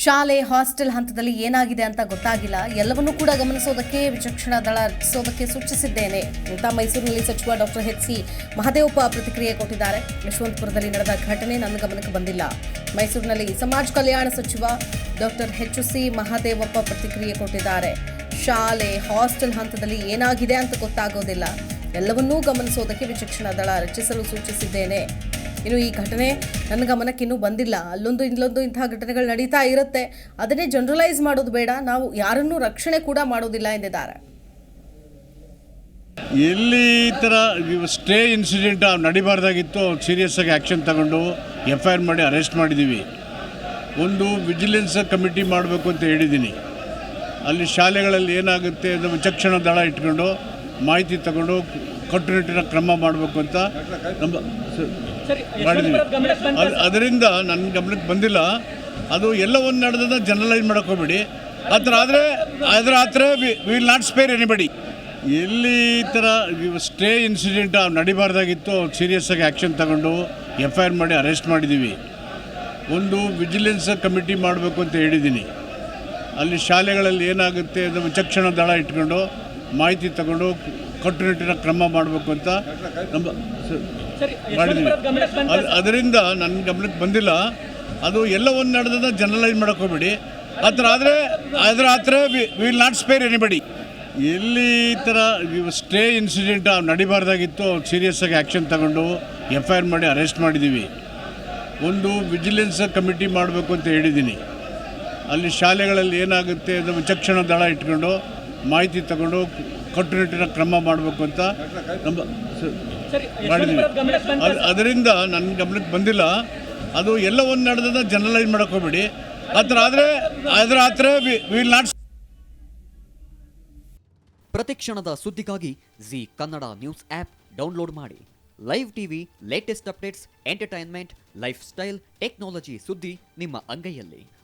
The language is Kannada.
ಶಾಲೆ, ಹಾಸ್ಟೆಲ್ ಹಂತದಲ್ಲಿ ಏನಾಗಿದೆ ಅಂತ ಗೊತ್ತಾಗಿಲ್ಲ. ಎಲ್ಲವನ್ನೂ ಕೂಡ ಗಮನಿಸೋದಕ್ಕೆ ವಿಚಕ್ಷಣ ದಳ ರಚಿಸೋದಕ್ಕೆ ಸೂಚಿಸಿದ್ದೇನೆ. ಅಂತ ಮೈಸೂರಿನಲ್ಲಿ ಸಚಿವ ಡಾಕ್ಟರ್ ಎಚ್. ಸಿ. ಮಹದೇವಪ್ಪ ಪ್ರತಿಕ್ರಿಯೆ ಕೊಟ್ಟಿದ್ದಾರೆ. ಯಶವಂತಪುರದಲ್ಲಿ ನಡೆದ ಘಟನೆ ನನ್ನ ಗಮನಕ್ಕೆ ಬಂದಿಲ್ಲ. ಮೈಸೂರಿನಲ್ಲಿ ಸಮಾಜ ಕಲ್ಯಾಣ ಸಚಿವ ಡಾಕ್ಟರ್ ಎಚ್. ಸಿ. ಮಹದೇವಪ್ಪ ಪ್ರತಿಕ್ರಿಯೆ ಕೊಟ್ಟಿದ್ದಾರೆ. ಶಾಲೆ, ಹಾಸ್ಟೆಲ್ ಹಂತದಲ್ಲಿ ಏನಾಗಿದೆ ಅಂತ ಗೊತ್ತಾಗೋದಿಲ್ಲ. ಎಲ್ಲವನ್ನೂ ಗಮನಿಸೋದಕ್ಕೆ ವಿಚಕ್ಷಣ ದಳ ರಚಿಸಲು ಸೂಚಿಸಿದ್ದೇನೆ. ಇನ್ನು ಈ ಘಟನೆ ನನ್ನ ಗಮನಕ್ಕೆ ಇನ್ನೂ ಬಂದಿಲ್ಲ. ಅಲ್ಲೊಂದು ಇಲ್ಲೊಂದು ಇಂತಹ ಘಟನೆಗಳು ನಡೀತಾ ಇರುತ್ತೆ. ಅದನ್ನೇ ಜನರಲೈಸ್ ಮಾಡೋದು ಬೇಡ. ನಾವು ಯಾರನ್ನೂ ರಕ್ಷಣೆ ಕೂಡ ಮಾಡೋದಿಲ್ಲ ಎಂದಿದ್ದಾರೆ. ಎಲ್ಲಿ ಈ ಥರ ಸ್ಟೇ ಇನ್ಸಿಡೆಂಟ್ ನಡಿಬಾರ್ದಾಗಿತ್ತು ಸೀರಿಯಸ್ ಆಗಿ ಆ್ಯಕ್ಷನ್ ತಗೊಂಡು ಎಫ್ ಐ ಆರ್ ಮಾಡಿ ಅರೆಸ್ಟ್ ಮಾಡಿದ್ದೀವಿ. ಒಂದು ವಿಜಿಲೆನ್ಸ್ ಕಮಿಟಿ ಮಾಡಬೇಕು ಅಂತ ಹೇಳಿದ್ದೀನಿ. ಅಲ್ಲಿ ಶಾಲೆಗಳಲ್ಲಿ ಏನಾಗುತ್ತೆ ಅದು ವಿಚಕ್ಷಣ ದಳ ಇಟ್ಕೊಂಡು ಮಾಹಿತಿ ತಗೊಂಡು ಕಟ್ಟುನಿಟ್ಟಿನ ಕ್ರಮ ಮಾಡಬೇಕು ಅಂತ ನಮ್ಮ ಮಾಡಿದ್ದೀವಿ ಅದರಿಂದ ನನ್ನ ಗಮನಕ್ಕೆ ಬಂದಿಲ್ಲ. ಅದು ಎಲ್ಲ ಒಂದು ಜನರಲೈಸ್ ಮಾಡೋಕೆ ಹೋಗ್ಬೇಡಿ. ಆ ಥರ ಆದರೆ ಅದರ ಆ ಥರ ವಿಲ್ ನಾಟ್ ಸ್ಪೇರ್ ಎನಿಬಡಿ ಎಲ್ಲಿ ಈ ಥರ ಸ್ಟೇ ಇನ್ಸಿಡೆಂಟ್ ನಡಿಬಾರ್ದಾಗಿತ್ತು ಸೀರಿಯಸ್ ಆಗಿ ಆ್ಯಕ್ಷನ್ ತಗೊಂಡು ಎಫ್ ಐ ಆರ್ ಮಾಡಿ ಅರೆಸ್ಟ್ ಮಾಡಿದ್ದೀವಿ ಒಂದು ವಿಜಿಲೆನ್ಸ್ ಕಮಿಟಿ ಮಾಡಬೇಕು ಅಂತ ಹೇಳಿದ್ದೀನಿ ಅಲ್ಲಿ ಶಾಲೆಗಳಲ್ಲಿ ಏನಾಗುತ್ತೆ ಅದು ವಿಚಕ್ಷಣ ದಳ ಇಟ್ಕೊಂಡು ಮಾಹಿತಿ ತಗೊಂಡು ಕಟ್ಟುನಿಟ್ಟಿನ ಕ್ರಮ ಮಾಡಬೇಕು ಅಂತ ನಮ್ಮ ಮಾಡಿದ್ದೀವಿ ಅದ್- ಅದರಿಂದ ನನ್ನ ಗಮನಕ್ಕೆ ಬಂದಿಲ್ಲ. ಅದು ಎಲ್ಲ ಒಂದು ಜನರಲೈಸ್ ಮಾಡಕ್ಕೆ ಹೋಗ್ಬೇಡಿ. ಆ ಥರ ಆದರೆ ಅದರ ಆ ಥರ ವಿಲ್ ನಾಟ್ ಸ್ಪೇರ್ ಎನಿಬಡಿ ಎಲ್ಲಿ ಈ ಥರ ಸ್ಟೇ ಇನ್ಸಿಡೆಂಟ್ ನಡಿಬಾರ್ದಾಗಿತ್ತು ಸೀರಿಯಸ್ ಆಗಿ ಆ್ಯಕ್ಷನ್ ತಗೊಂಡು ಎಫ್ ಐ ಆರ್ ಮಾಡಿ ಅರೆಸ್ಟ್ ಮಾಡಿದ್ದೀವಿ ಒಂದು ವಿಜಿಲೆನ್ಸ್ ಕಮಿಟಿ ಮಾಡಬೇಕು ಅಂತ ಹೇಳಿದ್ದೀನಿ ಅಲ್ಲಿ ಶಾಲೆಗಳಲ್ಲಿ ಏನಾಗುತ್ತೆ ಅದು ವಿಚಕ್ಷಣ ದಳ ಇಟ್ಕೊಂಡು ಮಾಹಿತಿ ತಗೊಂಡು ಕಟ್ಟುನಿಟ್ಟಿನ ಕ್ರಮ ಮಾಡಬೇಕು ಅಂತ ನಮ್ಮ ಮಾಡಿದ್ದೀವಿ ಅದ್- ಅದರಿಂದ ನನ್ನ ಗಮನಕ್ಕೆ ಬಂದಿಲ್ಲ. ಅದು ಎಲ್ಲ ಒಂದು ನಡೆದ ಜನರಲೈಸ್ ಮಾಡೋಕೆ ಹೋಗ್ಬೇಡಿ. ಆ ಥರ ಆದರೆ ಅದರ ಆ ಥರ ವಿಲ್ ನಾಟ್ ಪ್ರತಿಕ್ಷಣದ ಸುದ್ದಿಗಾಗಿ Zee Kannada news app download ಮಾಡಿ. Live TV latest updates entertainment lifestyle technology ಸುದ್ದಿ ನಿಮ್ಮ ಅಂಗೈಯಲ್ಲಿ.